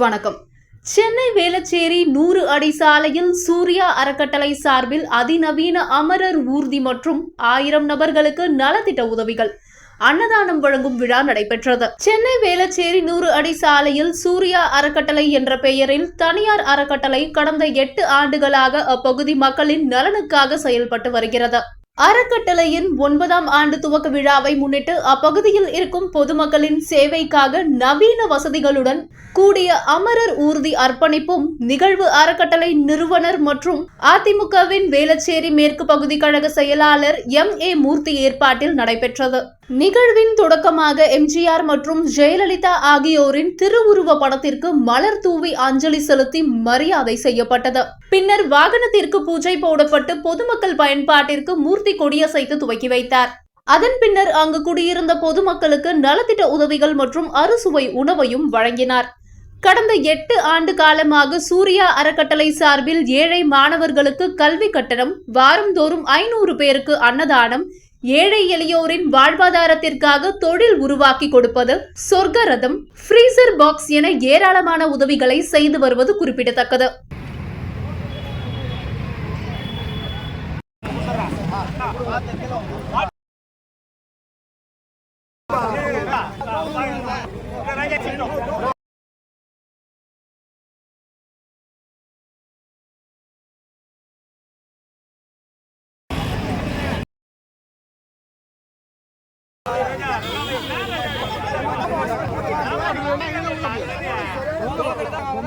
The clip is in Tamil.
வணக்கம். சென்னை வேளச்சேரி நூறு அடி சாலையில் சூர்யா அறக்கட்டளை சார்பில் அதிநவீன அமரர் ஊர்தி மற்றும் ஆயிரம் நபர்களுக்கு நலத்திட்ட உதவிகள். அன்னதானம் வழங்கும் விழா நடைபெற்றது. சென்னை வேளச்சேரி நூறு அடி சாலையில் சூர்யா அறக்கட்டளை என்ற பெயரில் தனியார் அறக்கட்டளை கடந்த எட்டு ஆண்டுகளாக அப்பகுதி மக்களின் நலனுக்காக செயல்பட்டு வருகிறது. அறக்கட்டளையின் ஒன்பதாம் ஆண்டு துவக்க விழாவை முன்னிட்டு அப்பகுதியில் இருக்கும் பொதுமக்களின் சேவைக்காக நவீன வசதிகளுடன் கூடிய அமரர் ஊர்தி அர்ப்பணிப்பும் நிகழ்வு அறக்கட்டளை நிறுவனர் மற்றும் அதிமுகவின் வேளச்சேரி மேற்கு பகுதி கழக செயலாளர் எம் ஏ மூர்த்தி ஏற்பாட்டில் நடைபெற்றது. நிகழ்வின் தொடக்கமாக எம்ஜிஆர் மற்றும் ஜெயலலிதா ஆகியோரின் திருவுருவ படத்திற்கு மலர் தூவி அஞ்சலி செலுத்தி மரியாதை செய்யப்பட்டது. பின்னர் வாகனத்திற்கு பூஜை போடப்பட்டு பொதுமக்கள் பயன்பாட்டிற்கு மூர்த்தி கொடியசைத்து துவக்கி வைத்தார். அதன் பின்னர் அங்கு குடியிருந்த பொதுமக்களுக்கு நலத்திட்ட உதவிகள் மற்றும் அறுசுவை உணவையும் வழங்கினார். கடந்த எட்டு ஆண்டு காலமாக சூர்யா அறக்கட்டளை சார்பில் ஏழை மாணவர்களுக்கு கல்வி கட்டணம் வாரந்தோறும் ஐநூறு பேருக்கு அன்னதானம் ஏழை எளியோரின் வாழ்வாதாரத்திற்காக தொழில் உருவாக்கி கொடுப்பது சொர்க்க ரதம் ஃப்ரீசர் பாக்ஸ் என ஏராளமான உதவிகளை செய்து வருவது குறிப்பிடத்தக்கது